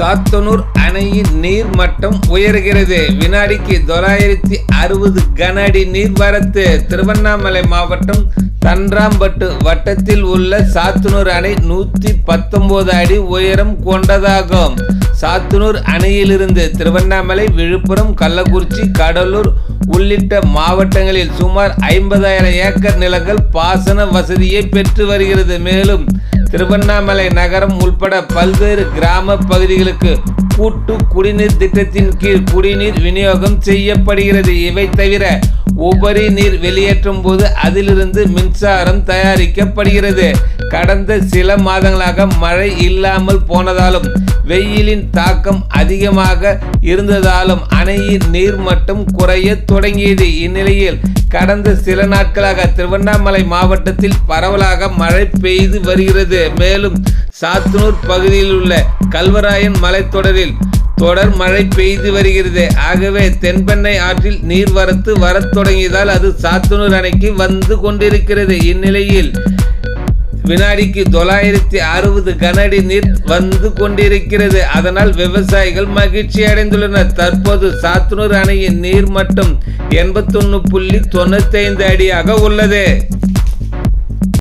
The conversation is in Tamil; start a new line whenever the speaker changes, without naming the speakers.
சாத்தனூர் அணையின் நீர் மட்டம் உயர்கிறது. வினாடிக்கு தொள்ளாயிரத்தி அறுபது கன அடி நீர்வரத்து திருவண்ணாமலை மாவட்டம் தன்றாம்பட்டு வட்டத்தில் உள்ள சாத்தனூர் அணை நூற்றி பத்தொன்பது அடி உயரம் கொண்டதாகும். சாத்தனூர் அணையிலிருந்து திருவண்ணாமலை விழுப்புரம் கள்ளக்குறிச்சி கடலூர் உள்ளிட்ட மாவட்டங்களில் சுமார் ஐம்பதாயிரம் ஏக்கர் நிலங்கள் பாசன வசதியை பெற்று வருகிறது. மேலும் திருவண்ணாமலை நகரம் உள்பட பல்வேறு கிராம பகுதிகளுக்கு கூட்டு குடிநீர் திட்டத்தின் கீழ் குடிநீர் விநியோகம் செய்யப்படுகிறது. இவை தவிர உபரி நீர் வெளியேற்றும் போது அதிலிருந்து மின்சாரம் தயாரிக்கப்படுகிறது. கடந்த சில மாதங்களாக மழை இல்லாமல் போனதாலும் வெயிலின் தாக்கம் அதிகமாக இருந்ததாலும் அணையின் நீர்மட்டம் குறைய தொடங்கியது. இந்நிலையில் கடந்த சில நாட்களாக திருவண்ணாமலை மாவட்டத்தில் பரவலாக மழை பெய்து வருகிறது. மேலும் சாத்தனூர் பகுதியில் உள்ள கல்வராயன் மலைத்தொடரில் தொடர் மழை பெய்து வருகிறது. ஆகவே தென்பெண்ணை ஆற்றில் நீர்வரத்து வரத் தொடங்கியதால் அது சாத்தனூர் அணைக்கு வந்து கொண்டிருக்கிறது. இந்நிலையில் வினாடிக்கு தொள்ளாயிரத்தி அறுபது கனஅடி நீர் வந்து கொண்டிருக்கிறது. அதனால் விவசாயிகள் மகிழ்ச்சி அடைந்துள்ளனர். தற்போது சாத்தனூர் அணையின் நீர் மட்டம் எண்பத்தொன்னு புள்ளி தொண்ணூத்தைந்து அடியாக உள்ளது.